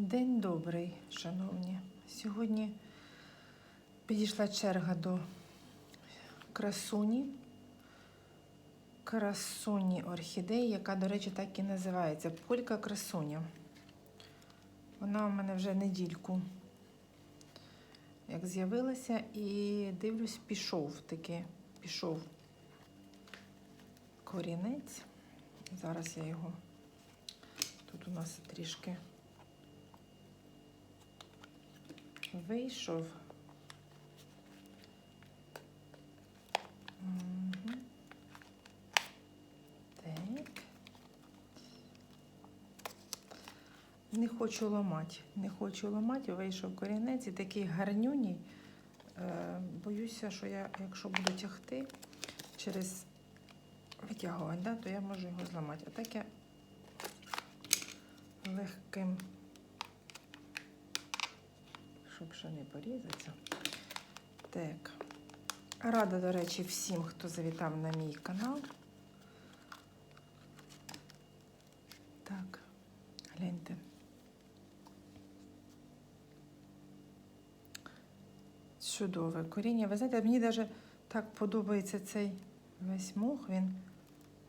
День добрий, шановні. Сьогодні підійшла черга до красуні. Красуні орхідеї, яка, до речі, так і називається Полька красуня. Вона у мене вже недільку як з'явилася, і дивлюсь, пішов таки, пішов корінець. Зараз я його тут у нас трішки вийшов. Так. Не хочу ламати. Не хочу ламати, вийшов корінець і такий гарнюній. Е, боюся, що я, якщо буду тягти через витягувати, то я можу його зламати. А так я легким, щоб ще не порізатися. Так. Рада, до речі, всім, хто завітав на мій канал. Так, гляньте. Чудове коріння. Ви знаєте, мені навіть так подобається цей весь мох, він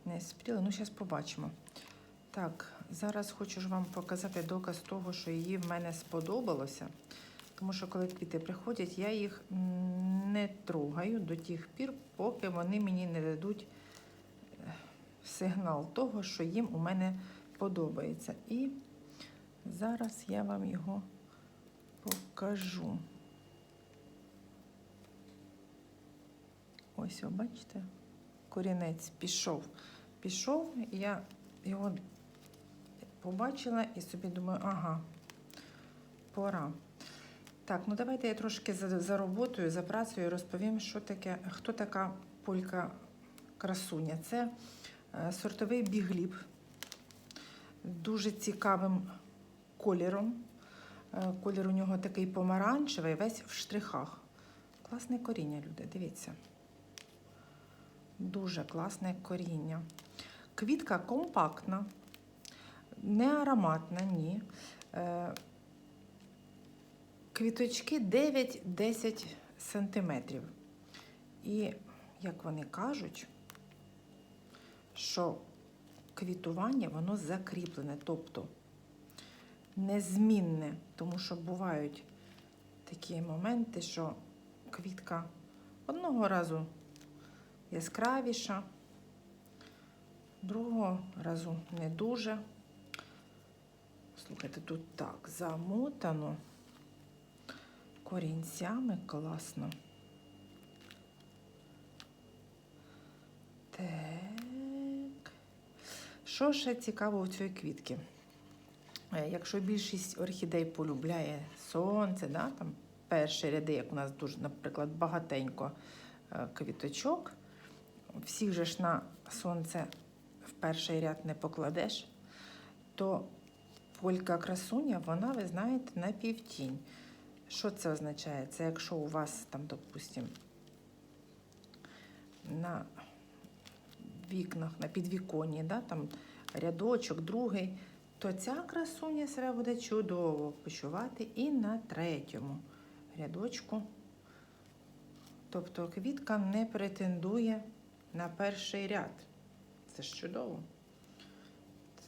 не спрілий. Ну, зараз побачимо. Так, зараз хочу ж вам показати доказ того, що її в мене сподобалося. Тому що коли квіти приходять, я їх не трогаю до тих пір, поки вони мені не дадуть е, сигнал того, що їм у мене подобається. І зараз я вам його покажу. Ось, ви бачите, корінець пішов. Пішов, я його побачила і собі думаю, ага, пора. Так, ну давайте я трошки за, за роботою, за працею розповім, що таке, хто така полька красуня. Це е, сортовий бігліб, дуже цікавим кольором. Е, колір у нього такий помаранчевий, весь в штрихах. Класне коріння, люди, дивіться. Дуже класне коріння. Квітка компактна, не ароматна, ні. Квіточки 9-10 сантиметрів. І, як вони кажуть, що квітування воно закріплене, тобто незмінне, тому що бувають такі моменти, що квітка одного разу яскравіша, другого разу не дуже. Слухайте, тут так замотано корінцями класно. Так. Що ще цікаво у цій квітки? Е, Якщо більшість орхідей полюбляє сонце, да, там перші ряди, як у нас дуже, наприклад, багатенько е, квіточок, всіх же ж на сонце в перший ряд не покладеш, то полька красуня, вона, ви знаєте, на півтінь. Що це означає? Це якщо у вас там, допустимо, на вікнах, на підвіконні, да, там рядочок, другий, то ця красуня себе буде чудово почувати і на третьому рядочку. Тобто квітка не претендує на перший ряд. Це ж чудово.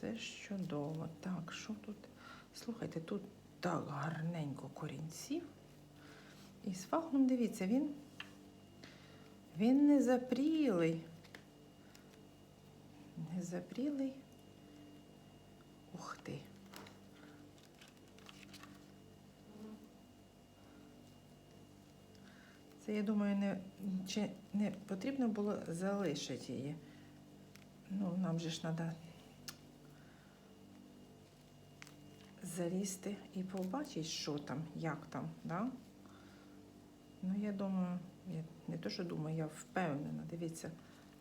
Це ж чудово. Так, що тут? Слухайте, тут так гарненько корінців. І з фахом, дивіться, він, він не запрілий. Не запрілий. Ух ти. Це, я думаю, не, чи не потрібно було залишити її. Ну, нам же ж треба залізти і побачити, що там, як там, да? Ну, я думаю, я не то, що думаю, я впевнена. Дивіться,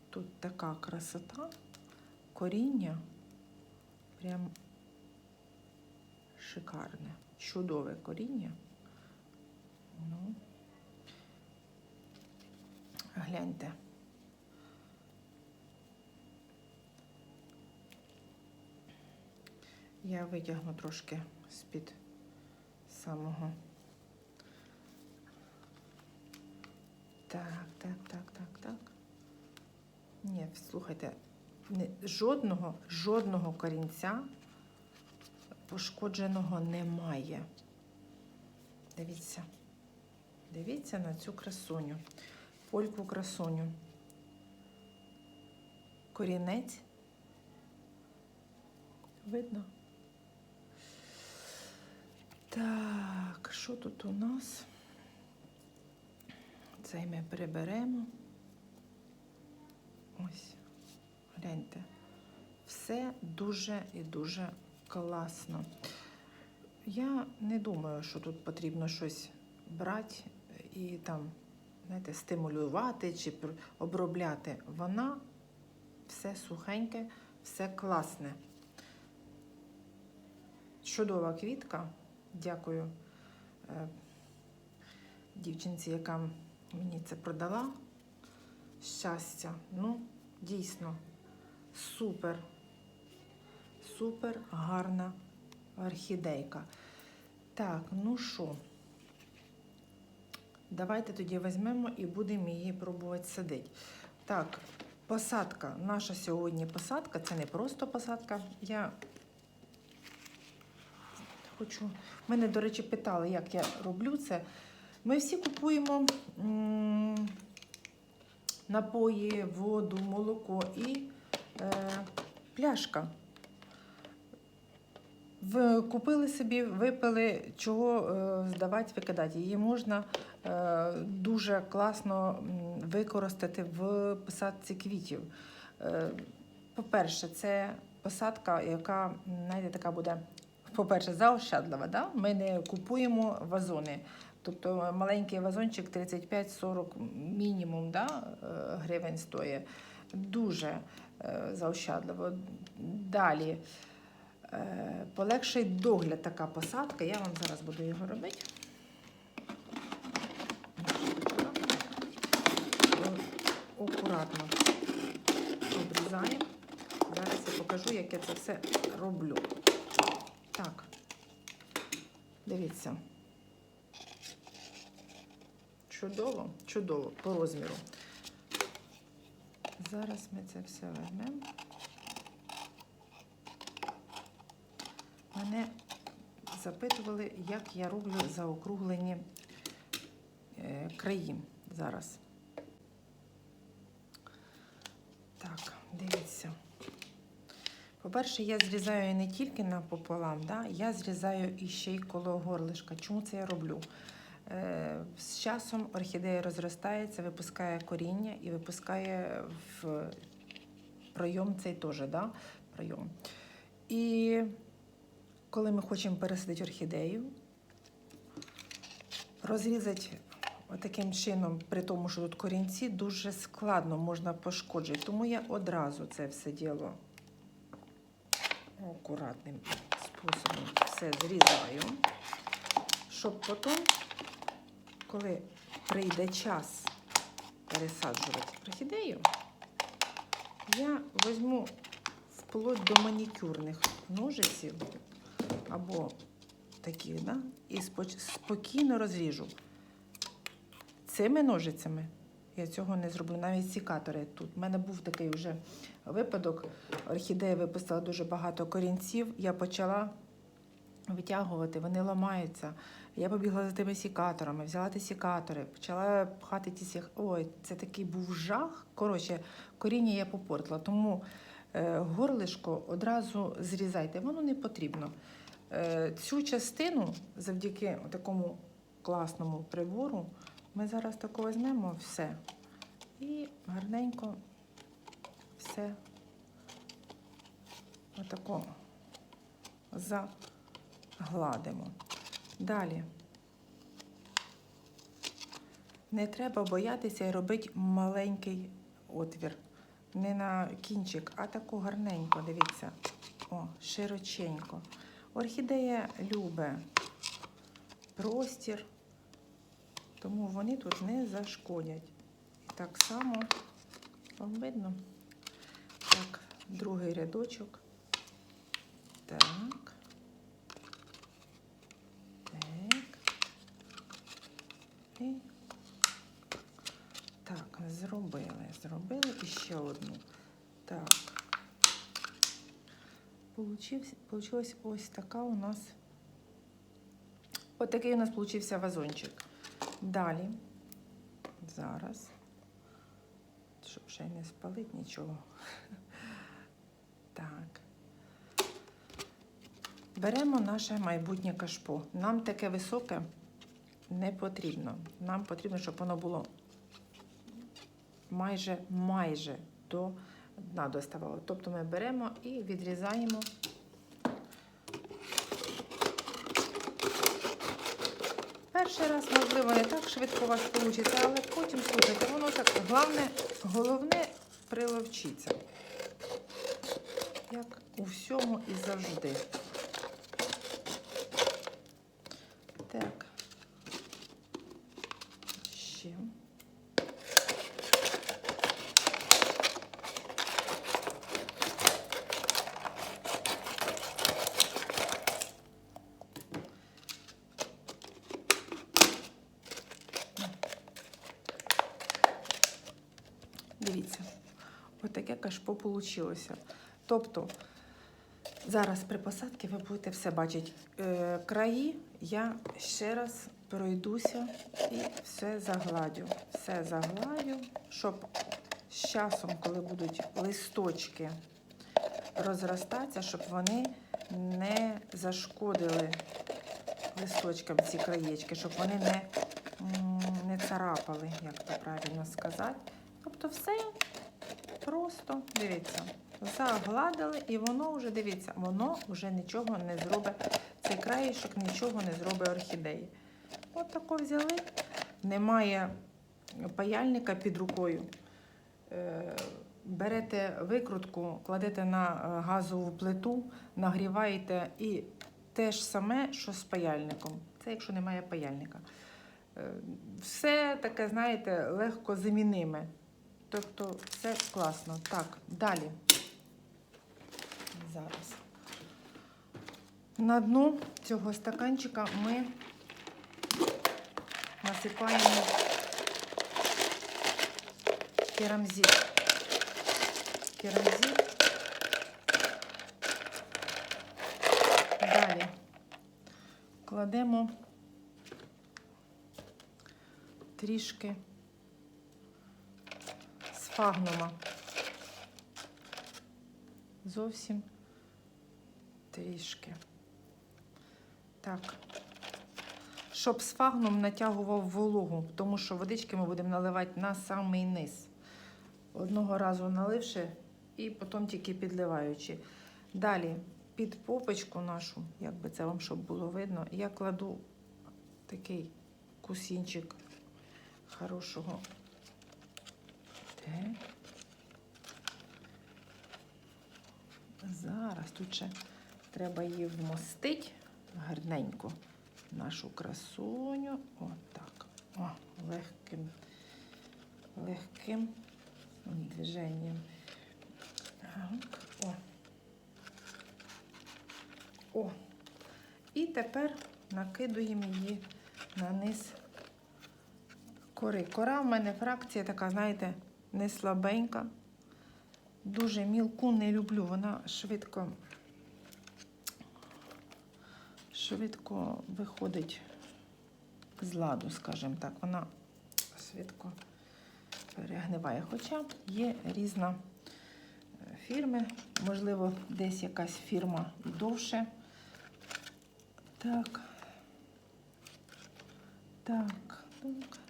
тут така красота, коріння прям шикарне, чудове коріння. Ну, гляньте. Я витягну трошки з-під самого. Так, так, так, так, так. Ні, слухайте, жодного, жодного корінця пошкодженого немає. Дивіться. Дивіться на цю красуню. Польку красуню. Корінець. Видно? Так, що тут у нас? Цей ми приберемо. Ось, гляньте. Все дуже і дуже класно. Я не думаю, що тут потрібно щось брати і там, знаєте, стимулювати чи обробляти. Вона все сухеньке, все класне. Чудова квітка. Дякую е, дівчинці, яка мені це продала. Щастя. Ну, дійсно, супер, супер гарна орхідейка. Так, ну що, давайте тоді візьмемо і будемо її пробувати садити. Так, посадка. Наша сьогодні посадка це не просто посадка. Я хочу. Мене, до речі, питали, як я роблю це. Ми всі купуємо м, напої, воду, молоко і е, пляшка. Ви купили собі, випили, чого е, здавати, викидати. Її можна е, дуже класно використати в посадці квітів. Е, по-перше, це посадка, яка знаєте, така буде, по-перше, заощадлива. Да? Ми не купуємо вазони. Тобто маленький вазончик 35-40 мінімум да, е, гривень стоїть. Дуже е, заощадливо. Далі. Е, Полегший догляд така посадка. Я вам зараз буду його робити. Акуратно обрізаємо. Зараз я покажу, як я це все роблю. Так, дивіться. Чудово, чудово, по розміру. Зараз ми це все візьмемо. Мене запитували, як я роблю заокруглені е, краї зараз. Так, дивіться. По-перше, я зрізаю не тільки напополам, да? я зрізаю і ще й коло горлишка. Чому це я роблю? Е, з часом орхідея розростається, випускає коріння і випускає в пройом цей теж, да? пройом. І коли ми хочемо пересадити орхідею, розрізати таким чином, при тому, що тут корінці, дуже складно можна пошкоджити. Тому я одразу це все діло акуратним способом все зрізаю, щоб потім, коли прийде час пересаджувати орхідею, я візьму вплоть до манікюрних ножиців або такі, да? і спокійно розріжу. Цими ножицями я цього не зроблю. Навіть сікатори тут. У мене був такий вже випадок. Орхідея випустила дуже багато корінців. Я почала витягувати, вони ламаються. Я побігла за тими сікаторами, взяла ті сікатори, почала пхати ті сіх. Ой, це такий був жах. Коротше, коріння я попортила. Тому е, горлишко одразу зрізайте, воно не потрібно. Е, цю частину завдяки такому класному прибору ми зараз тако візьмемо все і гарненько все отако загладимо. Далі. Не треба боятися робити маленький отвір. Не на кінчик, а таку гарненько, дивіться. О, широченько. Орхідея любить простір, тому вони тут не зашкодять. І так само, вам видно? Так, другий рядочок. Так. Так. І так, зробили, зробили і ще одну. Так. Получився, получилась ось така у нас. Ось такий у нас получився вазончик. Далі. Зараз. Щоб ще не спалити нічого. Так. Беремо наше майбутнє кашпо. Нам таке високе не потрібно. Нам потрібно, щоб воно було майже майже до дна доставало. Тобто ми беремо і відрізаємо. Перший раз, можливо, не так швидко у вас вийде, але потім, слухайте, воно так головне, головне приловчиться. Як у всьому і завжди. Так. Ще. Дивіться, отаке кашпо вийшло. Тобто, зараз при посадці ви будете все бачити. Е, краї я ще раз пройдуся і все загладю. Все загладю, щоб з часом, коли будуть листочки розростатися, щоб вони не зашкодили листочкам ці краєчки, щоб вони не, не царапали, як то правильно сказати. Тобто все просто, дивіться, загладили, і воно вже, дивіться, воно вже нічого не зробить. Цей краєшок нічого не зробить орхідеї. От тако взяли. Немає паяльника під рукою. Е, Берете викрутку, кладете на е, газову плиту, нагріваєте і те ж саме, що з паяльником. Це якщо немає паяльника. Е, Все таке, знаєте, легко заміниме. Тобто все класно. Так, далі. Зараз. На дно цього стаканчика ми насипаємо керамзит. Керамзит. Далі кладемо трішки сфагнума. Зовсім трішки. Так. Щоб сфагнум натягував вологу, тому що водички ми будемо наливати на самий низ. Одного разу наливши і потім тільки підливаючи. Далі під попочку нашу, як би це вам щоб було видно, я кладу такий кусінчик хорошого. Так. Зараз тут ще треба її вмостити гарненько. Нашу красуню. Отак. О, легким, легким движенням. Так. О. О. І тепер накидуємо її на низ кори. Кора в мене фракція така, знаєте, не слабенька. Дуже мілку не люблю. Вона швидко, швидко виходить з ладу, скажімо так. Вона швидко перегниває. Хоча є різна е, фірми, можливо, десь якась фірма і довше. Так. Так, так.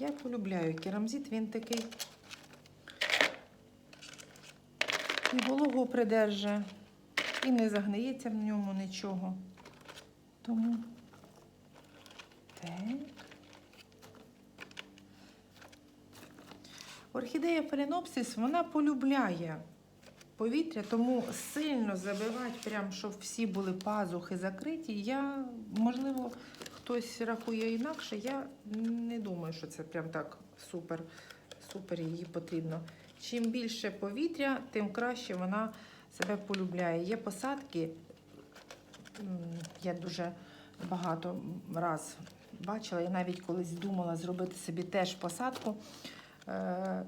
Я полюбляю керамзит, він такий і вологу придержа, і не загниється в ньому нічого. Тому так. Орхідея фаленопсис, вона полюбляє повітря, тому сильно забивати, прям, щоб всі були пазухи закриті. Я, можливо, хтось рахує інакше. Я не думаю, що це прям так супер, супер її потрібно. Чим більше повітря, тим краще вона себе полюбляє. Є посадки, я дуже багато раз бачила, я навіть колись думала зробити собі теж посадку е,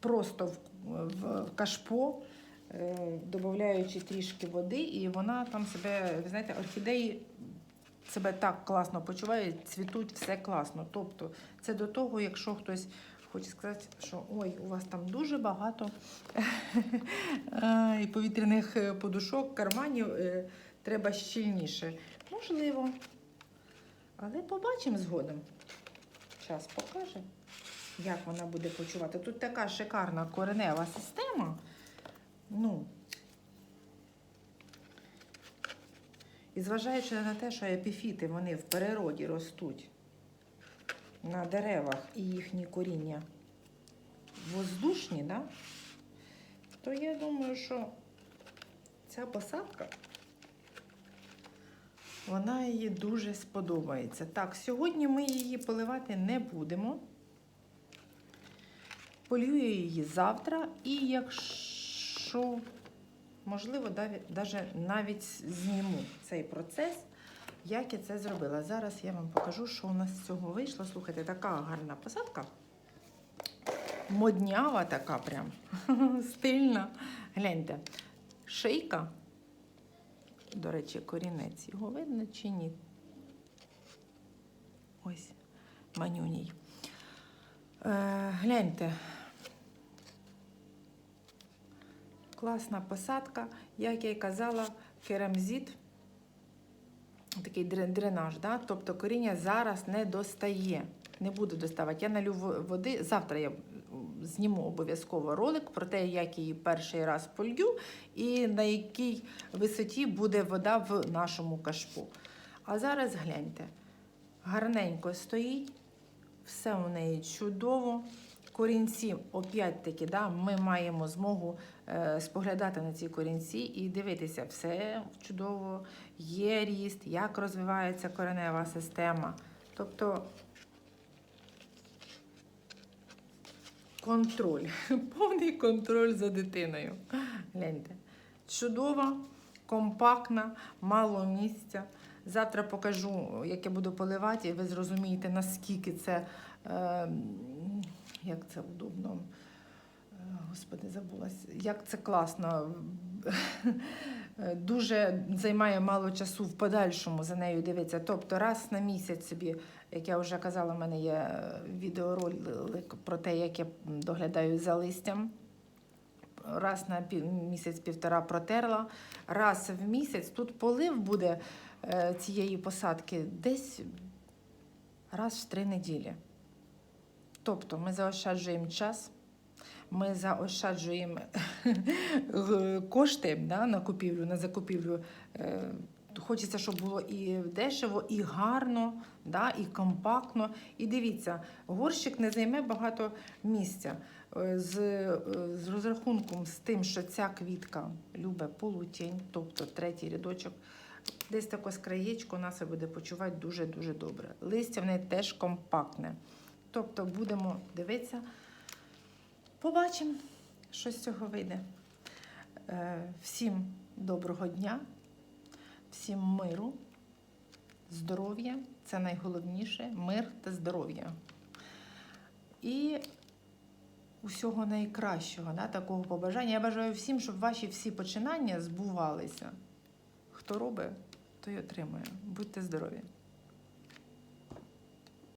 просто в, кашпо, е, додаючи трішки води, і вона там себе, ви знаєте, орхідеї себе так класно почувають, цвітуть, все класно. Тобто це до того, якщо хтось хоче сказати, що ой, у вас там дуже багато е, повітряних е, подушок, карманів, е, треба щільніше. Можливо. Але побачимо згодом. Час покаже, як вона буде почувати. Тут така шикарна коренева система. Ну. І зважаючи на те, що епіфіти вони в природі ростуть на деревах і їхні коріння воздушні, да? то я думаю, що ця посадка вона їй дуже сподобається. Так, сьогодні ми її поливати не будемо. Полюю її завтра, і якщо можливо, навіть зніму цей процес, як я це зробила. Зараз я вам покажу, що у нас з цього вийшло. Слухайте, така гарна посадка. Моднява така прям стильна. Гляньте, шийка. До речі, корінець. Його видно чи ні? Ось, манюній. Е, гляньте. Класна посадка, як я й казала, керамзит, такий дренаж, да? тобто коріння зараз не достає, не буде доставати. Я налю води, завтра я зніму обов'язково ролик про те, як її перший раз полью і на якій висоті буде вода в нашому кашпу. А зараз гляньте, гарненько стоїть, все у неї чудово. Корінці, опять-таки, да, ми маємо змогу е, споглядати на ці корінці і дивитися, все чудово, є ріст, як розвивається коренева система. Тобто контроль, повний контроль за дитиною. Гляньте. Чудова, компактна, мало місця. Завтра покажу, як я буду поливати, і ви зрозумієте, наскільки це. Е, як це удобно. Е, Господи, забулась. Як це класно. Дуже займає мало часу в подальшому за нею дивитися. Тобто раз на місяць собі, як я вже казала, в мене є відеоролик про те, як я доглядаю за листям. Раз на місяць-півтора протерла, раз в місяць тут полив буде е, цієї посадки десь раз в три неділі. Тобто ми заощаджуємо час, ми заощаджуємо кошти да, на купівлю, на закупівлю. Хочеться, щоб було і дешево, і гарно, да, і компактно. І дивіться, горщик не займе багато місця. З, з розрахунком з тим, що ця квітка любить полутінь, тобто третій рядочок, десь таке скраєчко нас буде почувати дуже-дуже добре. Листя в неї теж компактне. Тобто будемо дивитися, побачимо, що з цього вийде. Всім доброго дня, всім миру, здоров'я це найголовніше мир та здоров'я. І усього найкращого, да, такого побажання. Я бажаю всім, щоб ваші всі починання збувалися. Хто робить, той отримує. Будьте здорові!